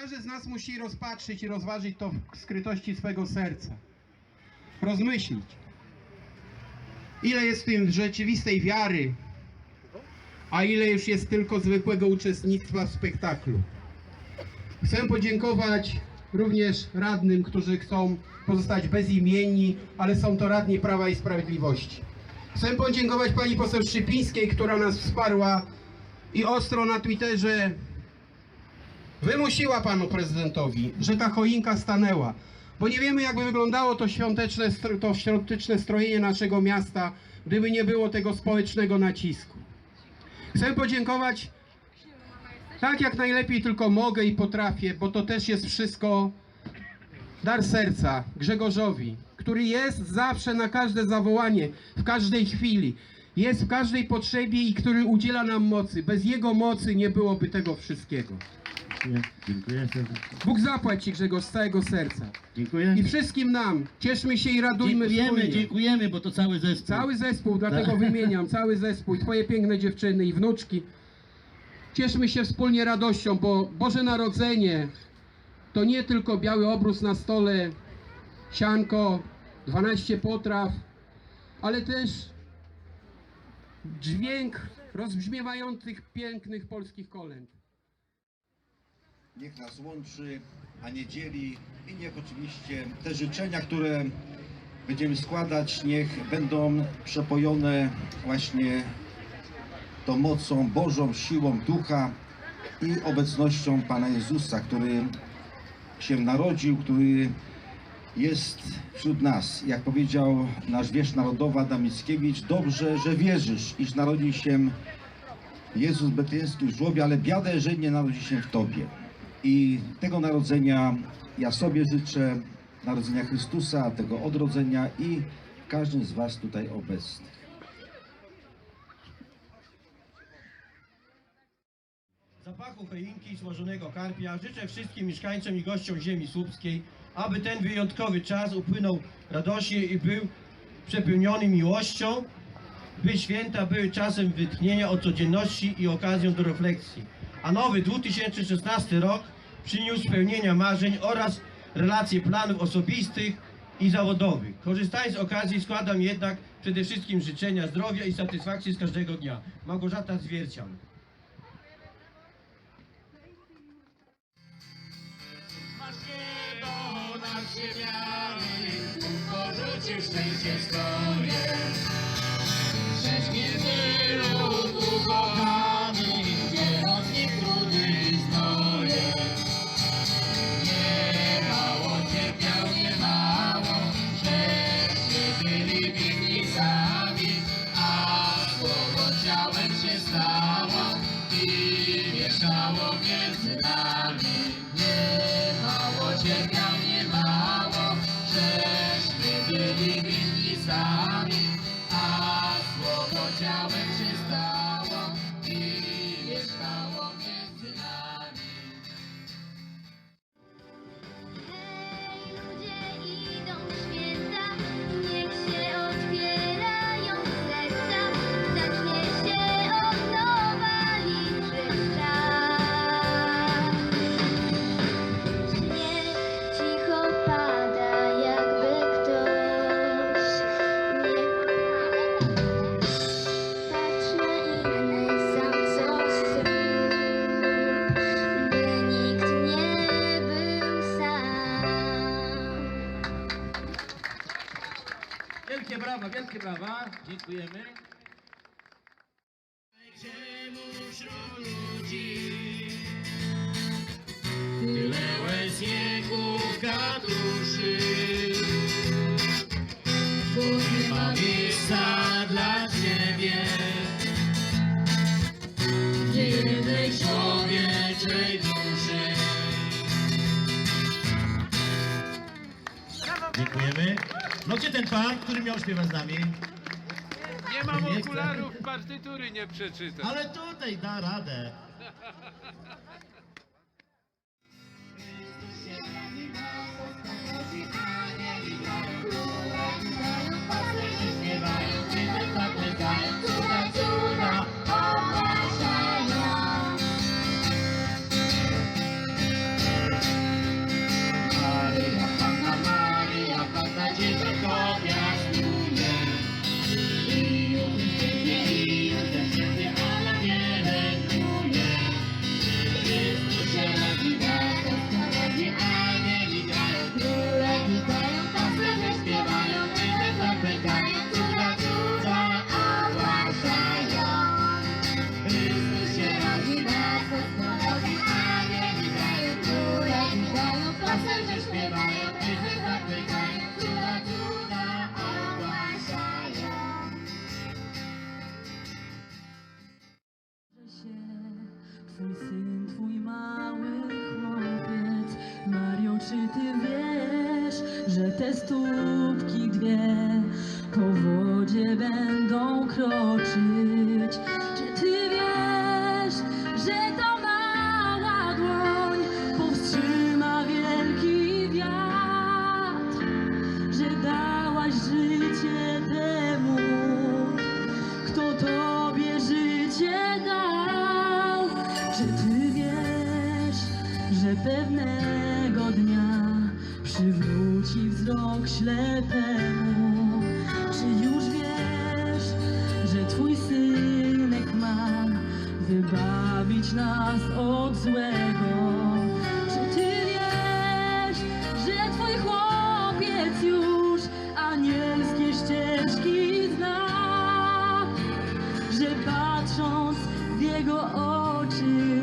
Każdy z nas musi rozpatrzyć i rozważyć to w skrytości swego serca. Rozmyślić. Ile jest w tym rzeczywistej wiary, a ile już jest tylko zwykłego uczestnictwa w spektaklu. Chcę podziękować również radnym, którzy chcą pozostać bezimienni, ale są to radni Prawa i Sprawiedliwości. Chcę podziękować pani poseł Szczypińskiej, która nas wsparła i ostro na Twitterze wymusiła panu prezydentowi, że ta choinka stanęła. Bo nie wiemy, jakby wyglądało to świąteczne, to świąteczne strojenie naszego miasta, gdyby nie było tego społecznego nacisku. Chcę podziękować tak jak najlepiej tylko mogę i potrafię, bo to też jest wszystko dar serca Grzegorzowi, który jest zawsze na każde zawołanie, w każdej chwili, jest w każdej potrzebie i który udziela nam mocy. Bez jego mocy nie byłoby tego wszystkiego. Dziękuję, dziękuję serdecznie. Bóg zapłać Ci Grzegorz z całego serca. Dziękuję. I wszystkim nam, cieszmy się i radujmy Dziękujemy, wspólnie. dziękujemy, bo to cały zespół. Cały zespół, dlatego Tak. wymieniam, cały zespół i Twoje piękne dziewczyny i wnuczki. Cieszmy się wspólnie radością, bo Boże Narodzenie to nie tylko biały obrus na stole, sianko, 12 potraw, ale też dźwięk rozbrzmiewających pięknych polskich kolęd. Niech nas łączy, a nie dzieli i niech oczywiście te życzenia, które będziemy składać, niech będą przepojone właśnie tą mocą Bożą, siłą Ducha i obecnością Pana Jezusa, który się narodził, który jest wśród nas. Jak powiedział nasz wiersz narodowy Adam Mickiewicz, dobrze, że wierzysz, iż narodzi się Jezus betlejemski w żłobie, ale biada, jeżeli nie narodzi się w Tobie. I tego narodzenia ja sobie życzę, narodzenia Chrystusa, tego odrodzenia i każdym z Was tutaj obecnych. Zapachu choinki i smażonego karpia życzę wszystkim mieszkańcom i gościom ziemi słupskiej, aby ten wyjątkowy czas upłynął radośnie i był przepełniony miłością, by święta były czasem wytchnienia od codzienności i okazją do refleksji. A nowy 2016 rok przyniósł spełnienia marzeń oraz relacje planów osobistych i zawodowych. Korzystając z okazji składam jednak przede wszystkim życzenia zdrowia i satysfakcji z każdego dnia. Małgorzata Zwiercian. Porzucił szczęście swoje. Szczęście tylu ukochanych, brawa, wielkie brawa. Dziękujemy. Wśród ludzi tyle łez jęków katuszy? Bo nie ma miejsca dla Ciebie w jednej człowieczej No gdzie ten pan, który miał śpiewać z nami? Nie mam Nie chcę. okularów, partytury nie przeczytam. Ale tutaj da radę. Śpiewają, Twój syn, twój mały chłopiec. Mario, czy ty wiesz, że te stópki dwie Po wodzie będą kroczyć wybawić nas od złego? Czy ty wiesz, że twój chłopiec już anielskie ścieżki zna? że patrząc w jego oczy